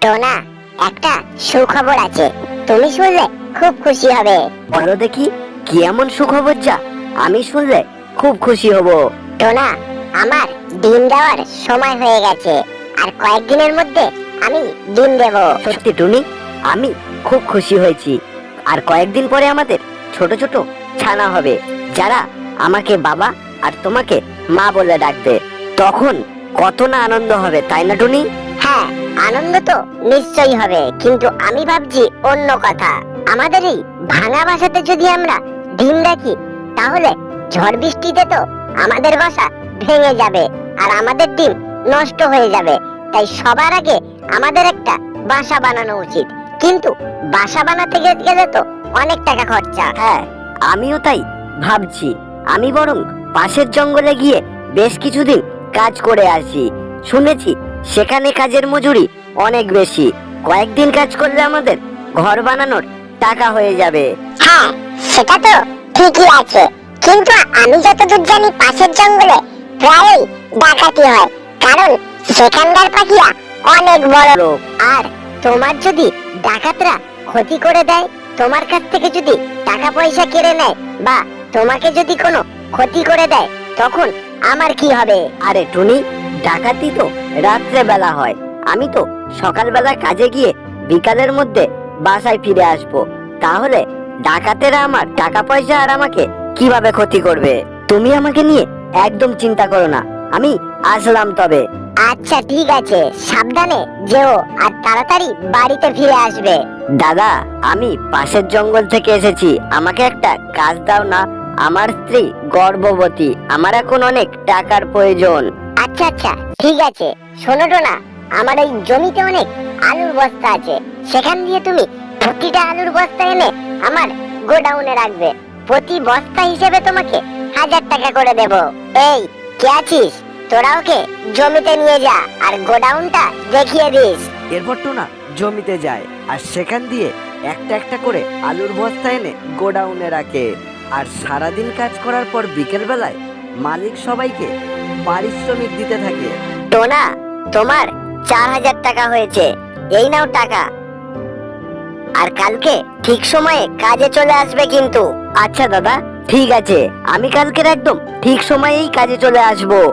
টোনা একটা সুখবর আছে। তুমি শুনলে খুব খুশি হবে। বলো দেখি কি এমন সুখবর যা? আমি শুনলে খুব খুশি হব। টোনা আমার ডিম দেওয়ার সময় হয়ে গেছে। আর কয়েকদিনের মধ্যে আমি ডিম দেব। সত্যি টুনি আমি খুব খুশি হয়েছি। আর কয়েকদিন পরে আমাদের ছোট ছোট ছানা হবে যারা আমাকে বাবা আর তোমাকে মা বলে ডাকবে। তখন কত না আনন্দ হবে তাই না টুনি? হ্যাঁ আনন্দ তো নিশ্চয়ই হবে, কিন্তু আমি ভাবছি অন্য কথা। আমাদের এই ভাঙা বাসাতে যদি আমরা ডিম রাখি, তাহলে ঝড় বৃষ্টিতে তো আমাদের বাসা ভেঙে যাবে আর আমাদের ডিম নষ্ট হয়ে যাবে। তাই সবার আগে আমাদের একটা বাসা বানানো উচিত। কিন্তু বাসা বানাতে গেলে তো অনেক টাকা খরচা। হ্যাঁ আমিও তাই ভাবছি। আমি বরং পাশের জঙ্গলে গিয়ে বেশ কিছুদিন কাজ করে আসি। শুনেছি সেখানে কাজের মজুরি অনেক বেশি। কয়েকদিন কাজ করলে আমাদের ঘর বানানোর টাকা হয়ে যাবে। হ্যাঁ সেটা তো ঠিকই আছে। কিন্তু আমি যতদূর জানি পাশের জঙ্গলে প্রায়ই ডাকাতি হয়। কারণ সেখানকার পাখিরা অনেক বড় লোক। আর তোমার যদি ডাকাতরা ক্ষতি করে দেয় তোমার কাছ থেকে যদি টাকা পয়সা কেড়ে নেয় বা তোমাকে যদি কোনো ক্ষতি করে দেয় তখন আমার কি হবে? আরে টুনি ডাকাতি তো রাত্রে বেলা হয়। আমি তো সকালবেলা কাজে গিয়ে বিকালের মধ্যে বাসায় ফিরে আসব। তাহলে ডাকাতেরা আমার টাকা পয়সা আর আমাকে কীভাবে ক্ষতি করবে? তুমি আমাকে নিয়ে একদম চিন্তা করো না। আমি আসলাম তবে। আচ্ছা ঠিক আছে। সাবধানে যেও আর তাড়াতাড়ি বাড়িতে ফিরে আসবে। দাদা আমি পাশের জঙ্গল থেকে এসেছি। আমাকে একটা কাজ দাও না। আমার স্ত্রী গর্ভবতী। আমার এখন অনেক টাকার প্রয়োজন। আচ্ছা আচ্ছা ঠিক আছে। শোনো না আমার এই জমিতে অনেক আলুর বস্তা আছে। সেখান দিয়ে তুমি প্রতিটা আলুর বস্তা এনে আমার গোডাউনে রাখবে। প্রতি বস্তা হিসেবে তোমাকে হাজার টাকা করে দেব। এই, কে আছিস? তোরা ওকে জমিতে নিয়ে যা আর গোডাউনটা দেখিয়ে দিস। এরপর টোনা জমিতে যায় আর সেখান দিয়ে একটা একটা করে আলুর বস্তা এনে গোডাউনে রাখে। আর সারাদিন কাজ করার পর বিকেল বেলায় মালিক সবাইকে পারিশ্রমিক দিতে থাকে। টোনা, তোমার চার হাজার টাকা হয়েছে। এই নাও টাকা। আর কালকে ঠিক সময়ে কাজে চলে আসবে কিন্তু। আচ্ছা দাদা, ঠিক আছে। আমি কালকের একদম ঠিক সময়েই কাজে চলে আসব।